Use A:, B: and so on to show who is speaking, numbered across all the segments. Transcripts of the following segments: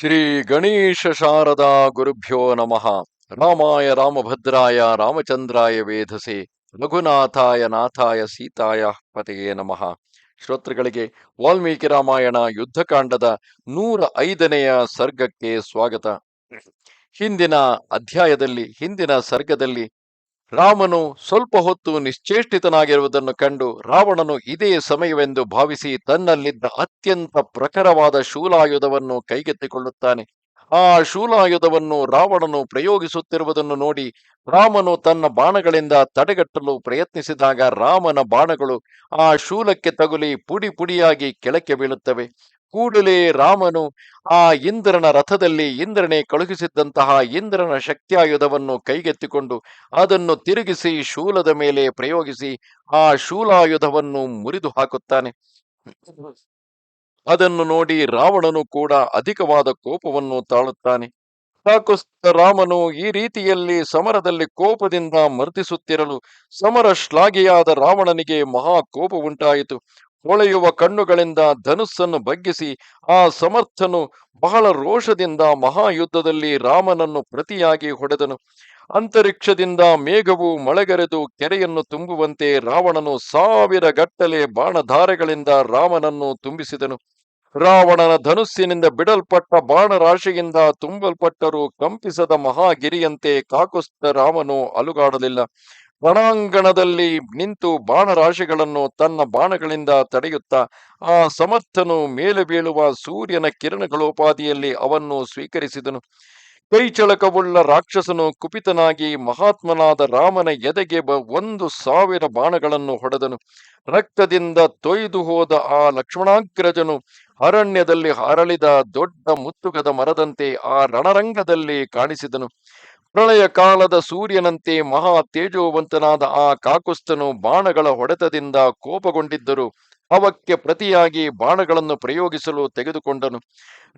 A: ಶ್ರೀ ಗಣೇಶ ಶಾರದಾ ಗುರುಭ್ಯೋ ನಮಃ. ರಾಮಾಯ ರಾಮಭದ್ರಾಯ ರಾಮಚಂದ್ರಾಯ ವೇಧಸೆ ರಘುನಾಥಾಯ ನಾಥಾಯ ಸೀತಾಯ ಪತೆಯೇ ನಮಃ. ಶ್ರೋತೃಗಳಿಗೆ ವಾಲ್ಮೀಕಿ ರಾಮಾಯಣ ಯುದ್ಧಕಾಂಡದ ನೂರ ಐದನೆಯ ಸರ್ಗಕ್ಕೆ ಸ್ವಾಗತ. ಹಿಂದಿನ ಅಧ್ಯಾಯದಲ್ಲಿ, ಹಿಂದಿನ ಸರ್ಗದಲ್ಲಿ ರಾಮನು ಸ್ವಲ್ಪ ಹೊತ್ತು ನಿಶ್ಚೇಷ್ಟಿತನಾಗಿರುವುದನ್ನು ಕಂಡು ರಾವಣನು ಇದೇ ಸಮಯವೆಂದು ಭಾವಿಸಿ ತನ್ನಲ್ಲಿದ್ದ ಅತ್ಯಂತ ಪ್ರಖರವಾದ ಶೂಲಾಯುಧವನ್ನು ಕೈಗೆತ್ತಿಕೊಳ್ಳುತ್ತಾನೆ. ಆ ಶೂಲಾಯುಧವನ್ನು ರಾವಣನು ಪ್ರಯೋಗಿಸುತ್ತಿರುವುದನ್ನು ನೋಡಿ ರಾಮನು ತನ್ನ ಬಾಣಗಳಿಂದ ತಡೆಗಟ್ಟಲು ಪ್ರಯತ್ನಿಸಿದಾಗ ರಾಮನ ಬಾಣಗಳು ಆ ಶೂಲಕ್ಕೆ ತಗುಲಿ ಪುಡಿ ಪುಡಿಯಾಗಿ ಕೆಳಕ್ಕೆ ಬೀಳುತ್ತವೆ. ಕೂಡಲೇ ರಾಮನು ಆ ಇಂದ್ರನ ರಥದಲ್ಲಿ ಇಂದ್ರನೇ ಕಳುಹಿಸಿದ್ದಂತಹ ಇಂದ್ರನ ಶಕ್ತಿಯಾಯುಧವನ್ನು ಕೈಗೆತ್ತಿಕೊಂಡು ಅದನ್ನು ತಿರುಗಿಸಿ ಶೂಲದ ಮೇಲೆ ಪ್ರಯೋಗಿಸಿ ಆ ಶೂಲಾಯುಧವನ್ನು ಮುರಿದು ಹಾಕುತ್ತಾನೆ. ಅದನ್ನು ನೋಡಿ ರಾವಣನು ಕೂಡ ಅಧಿಕವಾದ ಕೋಪವನ್ನು ತಾಳುತ್ತಾನೆ. ಸಾಕುಸ್ತ ರಾಮನು ಈ ರೀತಿಯಲ್ಲಿ ಸಮರದಲ್ಲಿ ಕೋಪದಿಂದ ಮರ್ದಿಸುತ್ತಿರಲು ಸಮರ ಶ್ಲಾಘೆಯಾದ ರಾವಣನಿಗೆ ಮಹಾ ಕೋಪ ಉಂಟಾಯಿತು. ಹೊಳೆಯುವ ಕಣ್ಣುಗಳಿಂದ ಧನುಸ್ಸನ್ನು ಬಗ್ಗಿಸಿ ಆ ಸಮರ್ಥನು ಬಹಳ ರೋಷದಿಂದ ಮಹಾಯುದ್ಧದಲ್ಲಿ ರಾಮನನ್ನು ಪ್ರತಿಯಾಗಿ ಹೊಡೆದನು. ಅಂತರಿಕ್ಷದಿಂದ ಮೇಘವು ಮಳೆಗರೆದು ಕೆರೆಯನ್ನು ತುಂಬುವಂತೆ ರಾವಣನು ಸಾವಿರ ಗಟ್ಟಲೆ ಬಾಣಧಾರೆಗಳಿಂದ ರಾಮನನ್ನು ತುಂಬಿಸಿದನು. ರಾವಣನ ಧನುಸ್ಸಿನಿಂದ ಬಿಡಲ್ಪಟ್ಟ ಬಾಣರಾಶಿಯಿಂದ ತುಂಬಲ್ಪಟ್ಟರೂ ಕಂಪಿಸದ ಮಹಾಗಿರಿಯಂತೆ ಕಾಕುಸ್ತ ರಾಮನು ಅಲುಗಾಡಲಿಲ್ಲ. ರಣಾಂಗಣದಲ್ಲಿ ನಿಂತು ಬಾಣರಾಶಿಗಳನ್ನು ತನ್ನ ಬಾಣಗಳಿಂದ ತಡೆಯುತ್ತಾ ಆ ಸಮರ್ಥನು ಮೇಲೆ ಬೀಳುವ ಸೂರ್ಯನ ಕಿರಣಗಳೋಪಾದಿಯಲ್ಲಿ ಅವನ್ನು ಸ್ವೀಕರಿಸಿದನು. ಕೈಚಳಕವುಳ್ಳ ರಾಕ್ಷಸನು ಕುಪಿತನಾಗಿ ಮಹಾತ್ಮನಾದ ರಾಮನ ಎದೆಗೆ ಒಂದು ಸಾವಿರ ಬಾಣಗಳನ್ನು ಹೊಡೆದನು. ರಕ್ತದಿಂದ ತೊಯ್ದು ಹೋದ ಆ ಲಕ್ಷ್ಮಣಾಗ್ರಜನು ಅರಣ್ಯದಲ್ಲಿ ಹರಳಿದ ದೊಡ್ಡ ಮುತ್ತುಗದ ಮರದಂತೆ ಆ ರಣರಂಗದಲ್ಲಿ ಕಾಣಿಸಿದನು. ಪ್ರಳಯ ಕಾಲದ ಸೂರ್ಯನಂತೆ ಮಹಾ ತೇಜೋವಂತನಾದ ಆ ಕಾಕುಸ್ತನು ಬಾಣಗಳ ಹೊಡೆತದಿಂದ ಕೋಪಗೊಂಡಿದ್ದರು. ಅವಕ್ಕೆ ಪ್ರತಿಯಾಗಿ ಬಾಣಗಳನ್ನು ಪ್ರಯೋಗಿಸಲು ತೆಗೆದುಕೊಂಡನು.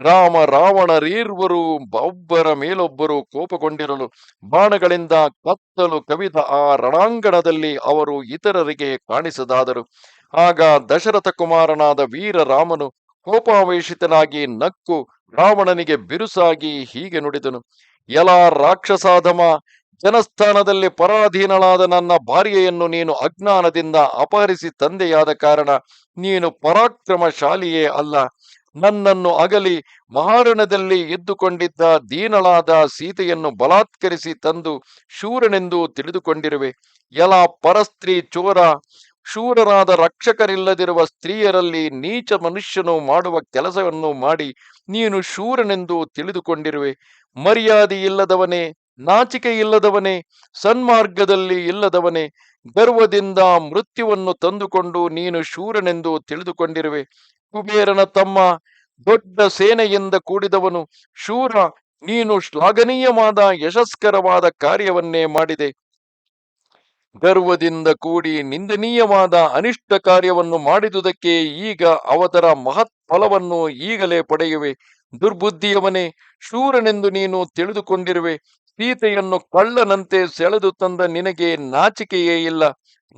A: ರಾಮ ರಾವಣರೀರ್ವರು ಒಬ್ಬರ ಮೇಲೊಬ್ಬರು ಕೋಪಗೊಂಡಿರಲು ಬಾಣಗಳಿಂದ ಕತ್ತಲು ಕವಿದ ಆ ರಣಾಂಗಣದಲ್ಲಿ ಅವರು ಇತರರಿಗೆ ಕಾಣಿಸದಾದರು. ಆಗ ದಶರಥ ಕುಮಾರನಾದ ವೀರ ರಾಮನು ಕೋಪಾವೇಶಿತನಾಗಿ ನಕ್ಕು ರಾವಣನಿಗೆ ಬಿರುಸಾಗಿ ಹೀಗೆ ನುಡಿದನು. ಎಲ ರಾಕ್ಷಸಾಧಮ, ಜನಸ್ಥಾನದಲ್ಲಿ ಪರಾಧೀನಳಾದ ನನ್ನ ಭಾರ್ಯೆಯನ್ನು ನೀನು ಅಜ್ಞಾನದಿಂದ ಅಪಹರಿಸಿ ತಂದೆಯಾದ ಕಾರಣ ನೀನು ಪರಾಕ್ರಮಶಾಲಿಯೇ ಅಲ್ಲ. ನನ್ನನ್ನು ಅಗಲಿ, ಮಹಾರಣದಲ್ಲಿ ಎದ್ದುಕೊಂಡಿದ್ದ ದೀನಳಾದ ಸೀತೆಯನ್ನು ಬಲಾತ್ಕರಿಸಿ ತಂದು ಶೂರನೆಂದು ತಿಳಿದುಕೊಂಡಿರುವೆ. ಎಲ ಪರಸ್ತ್ರೀ ಚೋರ ಶೂರರಾದ ರಕ್ಷಕರಿಲ್ಲದಿರುವ ಸ್ತ್ರೀಯರಲ್ಲಿ ನೀಚ ಮನುಷ್ಯನು ಮಾಡುವ ಕೆಲಸವನ್ನು ಮಾಡಿ ನೀನು ಶೂರನೆಂದು ತಿಳಿದುಕೊಂಡಿರುವೆ. ಮರ್ಯಾದೆ ಇಲ್ಲದವನೇ, ನಾಚಿಕೆ ಇಲ್ಲದವನೇ, ಸನ್ಮಾರ್ಗದಲ್ಲಿ ಇಲ್ಲದವನೇ, ಗರ್ವದಿಂದ ಮೃತ್ಯುವನ್ನು ತಂದುಕೊಂಡು ನೀನು ಶೂರನೆಂದು ತಿಳಿದುಕೊಂಡಿರುವೆ. ಕುಬೇರನ ತಮ್ಮ ದೊಡ್ಡ ಸೇನೆಯಿಂದ ಕೂಡಿದವನು ಶೂರ, ನೀನು ಶ್ಲಾಘನೀಯವಾದ ಯಶಸ್ಕರವಾದ ಕಾರ್ಯವನ್ನೇ ಮಾಡಿದೆ. ಗರ್ವದಿಂದ ಕೂಡಿ ನಿಂದನೀಯವಾದ ಅನಿಷ್ಟ ಕಾರ್ಯವನ್ನು ಮಾಡಿದುದಕ್ಕೆ ಈಗ ಅವತರ ಮಹತ್ ಫಲವನ್ನು ಈಗಲೇ ಪಡೆಯುವೆ. ದುರ್ಬುದ್ಧಿಯವನೇ, ಶೂರನೆಂದು ನೀನು ತಿಳಿದುಕೊಂಡಿರುವೆ. ಸೀತೆಯನ್ನು ಕಳ್ಳನಂತೆ ಸೆಳೆದು ತಂದ ನಿನಗೆ ನಾಚಿಕೆಯೇ ಇಲ್ಲ.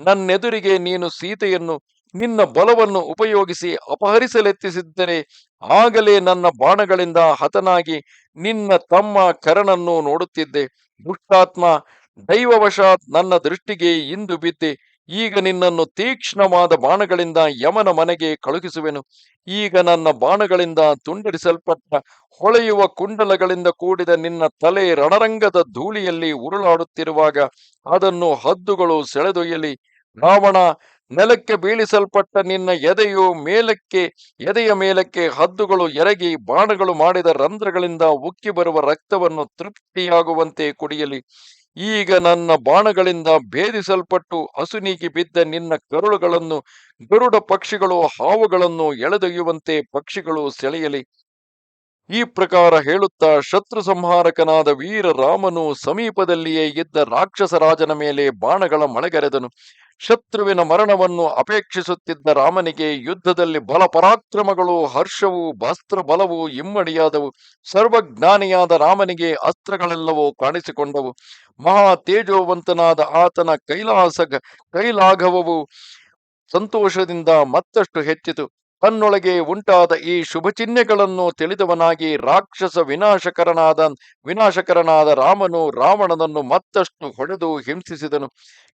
A: ನನ್ನೆದುರಿಗೆ ನೀನು ಸೀತೆಯನ್ನು, ನಿನ್ನ ಬಲವನ್ನು ಉಪಯೋಗಿಸಿ ಅಪಹರಿಸಲೆತ್ತಿಸಿದ್ದರೆ ಆಗಲೇ ನನ್ನ ಬಾಣಗಳಿಂದ ಹತನಾಗಿ ನಿನ್ನ ತಮ್ಮ ಕರನನ್ನು ನೋಡುತ್ತಿದ್ದೆ. ದುಷ್ಟಾತ್ಮ ದೈವವಶಾತ್ ನನ್ನ ದೃಷ್ಟಿಗೆ ಇಂದು ಬಿದ್ದೆ. ಈಗ ನಿನ್ನನ್ನು ತೀಕ್ಷ್ಣವಾದ ಬಾಣಗಳಿಂದ ಯಮನ ಮನೆಗೆ ಕಳುಹಿಸುವೆನು. ಈಗ ನನ್ನ ಬಾಣಗಳಿಂದ ತುಂಡರಿಸಲ್ಪಟ್ಟ ಹೊಳೆಯುವ ಕುಂಡಲಗಳಿಂದ ಕೂಡಿದ ನಿನ್ನ ತಲೆ ರಣರಂಗದ ಧೂಳಿಯಲ್ಲಿ ಉರುಳಾಡುತ್ತಿರುವಾಗ ಅದನ್ನು ಹದ್ದುಗಳು ಸೆಳೆದೊಯ್ಯಲಿ. ರಾವಣ, ನೆಲಕ್ಕೆ ಬೀಳಿಸಲ್ಪಟ್ಟ ನಿನ್ನ ಎದೆಯು ಮೇಲಕ್ಕೆ, ಎದೆಯ ಮೇಲಕ್ಕೆ ಹದ್ದುಗಳು ಎರಗಿ ಬಾಣಗಳು ಮಾಡಿದ ರಂಧ್ರಗಳಿಂದ ಉಕ್ಕಿ ಬರುವ ರಕ್ತವನ್ನು ತೃಪ್ತಿಯಾಗುವಂತೆ ಕುಡಿಯಲಿ. ಈಗ ನನ್ನ ಬಾಣಗಳಿಂದ ಭೇದಿಸಲ್ಪಟ್ಟು ಅಸುನೀಗಿ ಬಿದ್ದ ನಿನ್ನ ಕರುಳುಗಳನ್ನು, ಗರುಡ ಪಕ್ಷಿಗಳು ಹಾವುಗಳನ್ನು ಎಳೆದೊಯ್ಯುವಂತೆ ಪಕ್ಷಿಗಳು ಸೆಳೆಯಲಿ. ಈ ಪ್ರಕಾರ ಹೇಳುತ್ತಾ ಶತ್ರು ಸಂಹಾರಕನಾದ ವೀರ ರಾಮನು ಸಮೀಪದಲ್ಲಿಯೇ ಇದ್ದ ರಾಕ್ಷಸ ರಾಜನ ಮೇಲೆ ಬಾಣಗಳ ಮಳೆಗರೆದನು. ಶತ್ರುವಿನ ಮರಣವನ್ನು ಅಪೇಕ್ಷಿಸುತ್ತಿದ್ದ ರಾಮನಿಗೆ ಯುದ್ಧದಲ್ಲಿ ಬಲ ಪರಾಕ್ರಮಗಳು ಹರ್ಷವು ಭಸ್ತ್ರ ಬಲವು ಇಮ್ಮಡಿಯಾದವು. ಸರ್ವಜ್ಞಾನಿಯಾದ ರಾಮನಿಗೆ ಅಸ್ತ್ರಗಳೆಲ್ಲವೂ ಕಾಣಿಸಿಕೊಂಡವು. ಮಹಾ ತೇಜೋವಂತನಾದ ಆತನ ಕೈಲಾಸ, ಕೈಲಾಘವವು ಸಂತೋಷದಿಂದ ಮತ್ತಷ್ಟು ಹೆಚ್ಚಿತು. ತನ್ನೊಳಗೆ ಉಂಟಾದ ಈ ಶುಭ ಚಿಹ್ನೆಗಳನ್ನು ತಿಳಿದವನಾಗಿ ರಾಕ್ಷಸ ವಿನಾಶಕರನಾದ ವಿನಾಶಕರನಾದ ರಾಮನು ರಾವಣನನ್ನು ಮತ್ತಷ್ಟು ಹೊಡೆದು ಹಿಂಸಿಸಿದನು.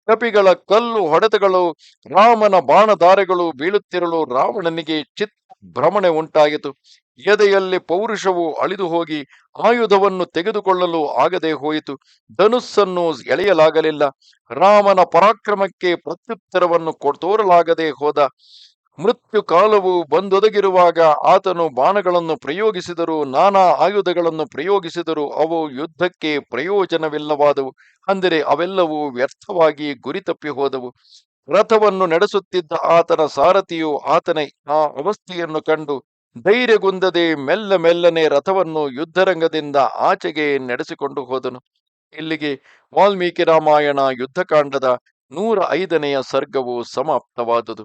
A: ಕಪಿಗಳ ಕಲ್ಲು ಹೊಡೆತಗಳು, ರಾಮನ ಬಾಣಧಾರೆಗಳು ಬೀಳುತ್ತಿರಲು ರಾವಣನಿಗೆ ಚಿತ್ತ ಭ್ರಮಣೆ ಉಂಟಾಯಿತು. ಎದೆಯಲ್ಲಿ ಪೌರುಷವು ಅಳಿದು ಹೋಗಿ ಆಯುಧವನ್ನು ತೆಗೆದುಕೊಳ್ಳಲು ಆಗದೆ ಹೋಯಿತು. ಧನುಸ್ಸನ್ನು ಎಳೆಯಲಾಗಲಿಲ್ಲ. ರಾಮನ ಪರಾಕ್ರಮಕ್ಕೆ ಪ್ರತ್ಯುತ್ತರವನ್ನು ತೋರಲಾಗದೆ ಹೋದ ಮೃತ್ಯು ಕಾಲವು ಬಂದೊದಗಿರುವಾಗ ಆತನು ಬಾಣಗಳನ್ನು ಪ್ರಯೋಗಿಸಿದರು, ನಾನಾ ಆಯುಧಗಳನ್ನು ಪ್ರಯೋಗಿಸಿದರು ಅವು ಯುದ್ಧಕ್ಕೆ ಪ್ರಯೋಜನವಿಲ್ಲವಾದವು. ಅಂದರೆ ಅವೆಲ್ಲವೂ ವ್ಯರ್ಥವಾಗಿ ಗುರಿ ತಪ್ಪಿ ಹೋದವು. ರಥವನ್ನು ನಡೆಸುತ್ತಿದ್ದ ಆತನ ಸಾರಥಿಯು ಆತನ, ಆ ಅವಸ್ಥೆಯನ್ನು ಕಂಡು ಧೈರ್ಯಗುಂದದೆ ಮೆಲ್ಲ ಮೆಲ್ಲನೆ ರಥವನ್ನು ಯುದ್ಧರಂಗದಿಂದ ಆಚೆಗೆ ನಡೆಸಿಕೊಂಡು ಹೋದನು. ಇಲ್ಲಿಗೆ ವಾಲ್ಮೀಕಿ ರಾಮಾಯಣ ಯುದ್ಧಕಾಂಡದ ನೂರ ಐದನೆಯ ಸರ್ಗವು ಸಮಾಪ್ತವಾದುದು.